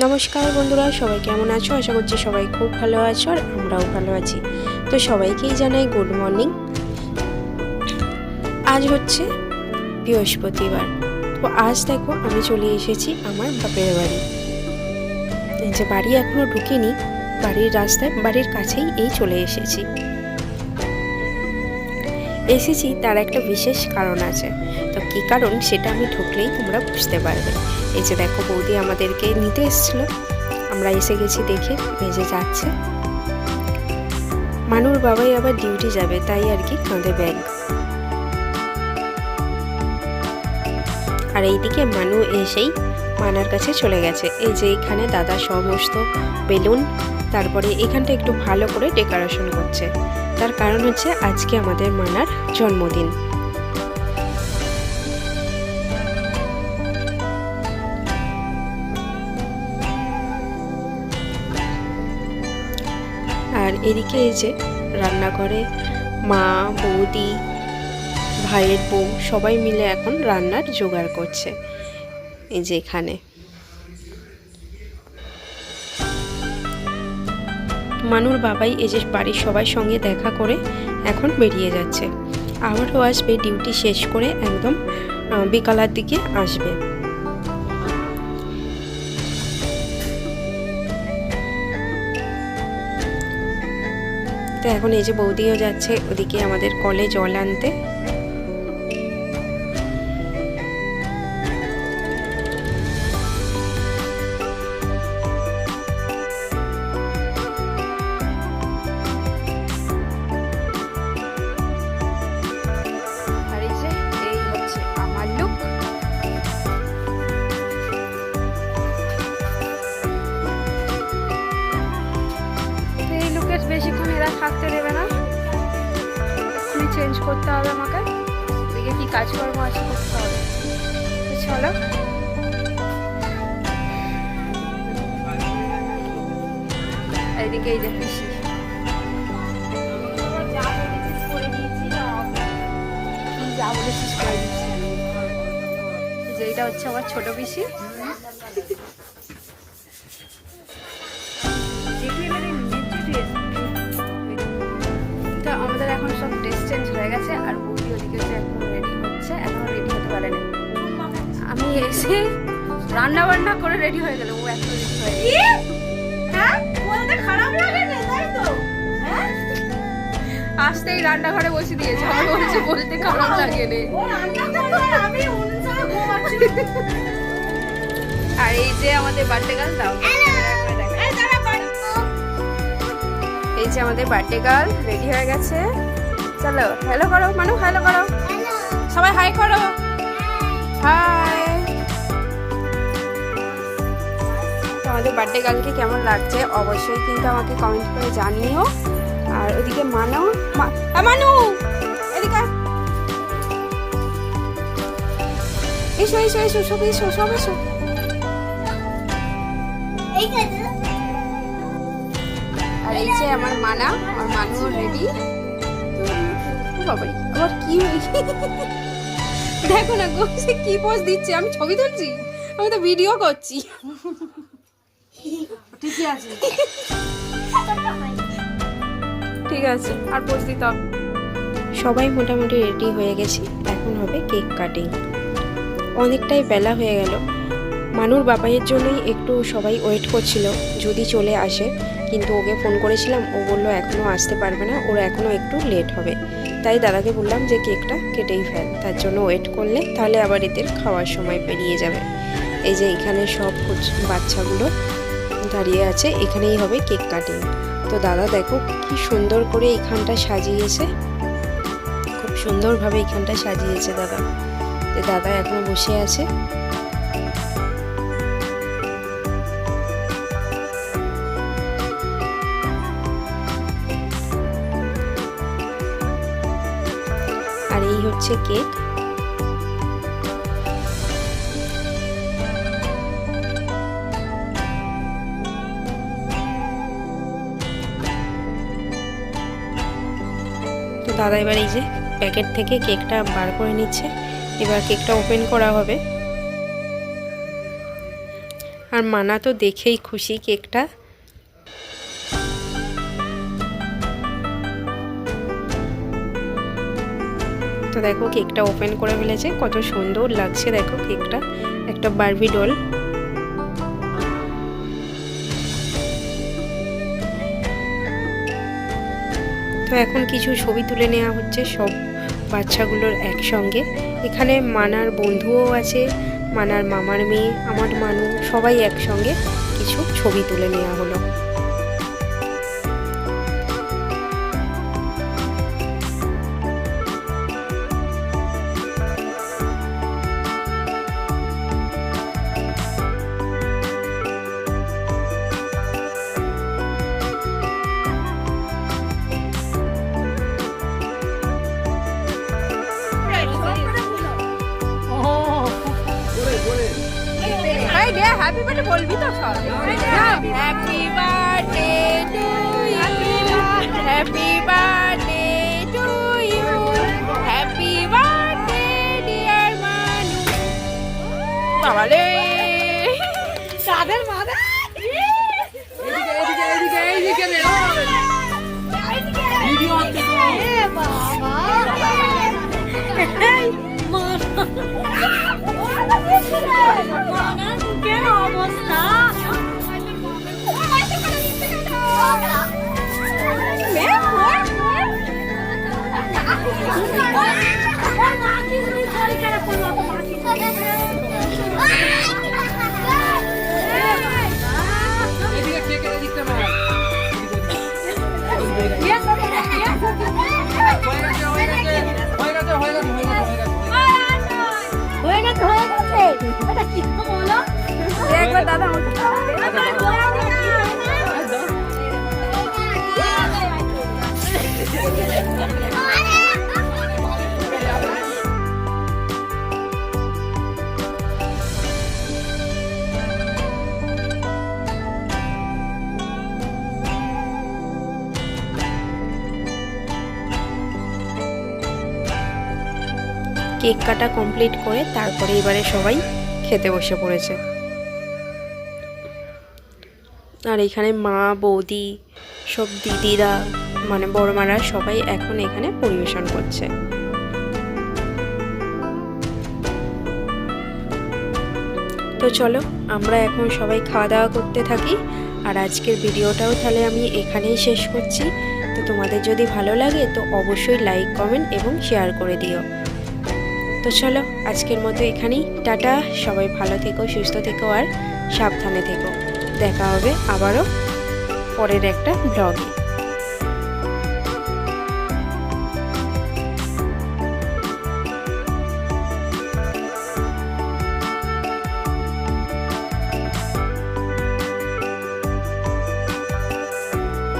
নমস্কার বন্ধুরা, সবাই কেমন আছো? আশা করছি সবাই খুব ভালো আছো আর আমরাও ভালো আছি। তো সবাইকেই জানাই গুড মর্নিং আজ হচ্ছে বৃহস্পতিবার। তো আজ দেখো আমি চলে এসেছি আমার বাপের বাড়ি। যে বাড়ি এখনও ঢুকিনি, বাড়ির রাস্তায়, বাড়ির কাছেই এই চলে এসেছি। এসেছি তার একটা বিশেষ কারণ আছে। তো কী কারণ সেটা আমি ঢুকলেই তোমরা বুঝতে পারবে। এই যে দেখো বৌদি আমাদেরকে নিতে এসেছিল। আমরা এসে গেছি দেখে ভেজে যাচ্ছে। মানুর বাবাই আবার ডিউটি যাবে, তাই আর কি কাঁধে ব্যাগ আর এইদিকে মানু এসেই মানার কাছে চলে গেছে। এই যে এখানে দাদা সমস্ত বেলুন, তারপরে এখানটা একটু ভালো করে ডেকোরেশন করছে। তার কারণ হচ্ছে আজকে আমাদের মানার জন্মদিন। আর এদিকে এই যে রান্নাঘরে মা, বৌদি, ভাইয়ের বউ সবাই মিলে এখন রান্নার জোগাড় করছে। এই যে এখানে। মানুর বাবাই এই যে বাড়ির সবার সঙ্গে দেখা করে এখন বেরিয়ে যাচ্ছে। আবারও আসবে ডিউটি শেষ করে একদম বিকালের দিকে আসবে। তো এখন এই যে বৌদিও যাচ্ছে ওদিকে আমাদের কলে জল আনতে। চেঞ্জ করতে হবে আমাকে। এদিকে কি কাজকর্ম আছে করতে হবে। চলো। এইদিকে এই যে পিসি। তুই যা বলেছিস করে দিচ্ছি। এই যে এইটা হচ্ছে আমার ছোট পিসি। গেছে আর বৌদি ওদিকে যে এখন রেডি হচ্ছে এখনও রেডি হতে পারেনি আমি এসে রান্না বান্না করে রেডি হয়ে গেল ও এখনও রেডি হয়ে হ্যাঁ? বলতে খারাপ লাগে না তাই তো। হ্যাঁ? আসতেই রান্নাঘরে বসে দিয়েছে আমার বলছে বলতে খারাপ লাগে রে। আর এই যে আমাদের বার্থডে গার্ল দাও। এই এই যে আমাদের বার্থডে গার্ল রেডি হয়ে গেছে। চলো হ্যালো করো মানু হ্যালো করো। সবাই হাই করো। হাই তো আমাদের বার্থডে গার্লকে কেমন লাগছে? অবশ্যই কিন্তু আমাকে কমেন্ট করে জানিও। আর ওদিকে মানো মানু! এদিকে। এসো এসো এসো সব এসো সব এসো। আর এই যে আমার মানা আমার মানু রেডি বাবাই আমার কি দেখো না গো সে কি পোজ দিচ্ছে? আমি ছবি তুলছি? আমি তো ভিডিও করছি। ঠিকই আছে। ঠিক আছে আর পোজ দিতে হবে। সবাই মোটামুটি রেডি হয়ে গেছি। এখন হবে কেক কাটিং অনেকটাই বেলা হয়ে গেল। মানুর বাবাইয়ের জন্যই একটু সবাই ওয়েট করছিল যদি চলে আসে। কিন্তু ওকে ফোন করেছিলাম ও বলল এখনও আসতে পারবে না ওর এখনও একটু লেট হবে। তাই দাদাকে বললাম যে কেকটা কেটেই ফেল। তার জন্য ওয়েট করলে তাহলে আবার এদের খাওয়ার সময় পেরিয়ে যাবে। এই যে এখানে সব বাচ্চাগুলো দাঁড়িয়ে আছে, এখানেই হবে কেক কাটিং। তো দাদা দেখো কি সুন্দর করে এখানটা সাজিয়েছে। খুব সুন্দরভাবে এখানটা সাজিয়েছে দাদা। দাদা এখনও বসে আছে। হচ্ছে কেক তো দাদা এবার এই যে প্যাকেট থেকে কেকটা বার করে নিচ্ছে। এবার কেকটা ওপেন করা হবে। আর মানা তো দেখেই খুশি কেকটা। তো দেখো কেকটা ওপেন করে ফেলেছে, কত সুন্দর লাগছে দেখো কেকটা, একটা বার্বি ডল। তো এখন কিছু ছবি তুলে নেওয়া হচ্ছে সব বাচ্চাগুলোর একসঙ্গে। এখানে মানার বন্ধুও আছে, মানার মামার মেয়ে, আমার মানু, সবাই একসঙ্গে কিছু ছবি তুলে নেওয়া হলো। হ্যাপি বার্থডে বলবি তো সব? Happy birthday to you happy birthday to you happy birthday dear Manu বাবা রে কাদের মাদা এদিকে এদিকে এদিকে এদিকে ভিডিও হচ্ছে তো এদিকে। হয়ে গেছে হয়ে গেছে। গেছে হয়ে গেছে একবার দাদা আমাকে কেক কাটা কমপ্লিট করে তারপরে এবারে সবাই খেতে বসে পড়েছে। আর এখানে মা, বৌদি, সব দিদিরা মানে বড় মারা সবাই এখন এখানে পরিবেশন করছে। তো চলো, আমরা এখন সবাই খাওয়া দাওয়া করতে থাকি। আর আজকের ভিডিওটাও তাহলে আমি এখানেই শেষ করছি। তো তোমাদের যদি ভালো লাগে তো অবশ্যই লাইক কমেন্ট এবং শেয়ার করে দিও। তো চলো, আজকের মতো এখানেই। টাটা, সবাই ভালো থেকো, সুস্থ থেকো আর সাবধানে থেকো। দেখা হবে আবারও পরের একটা ব্লগে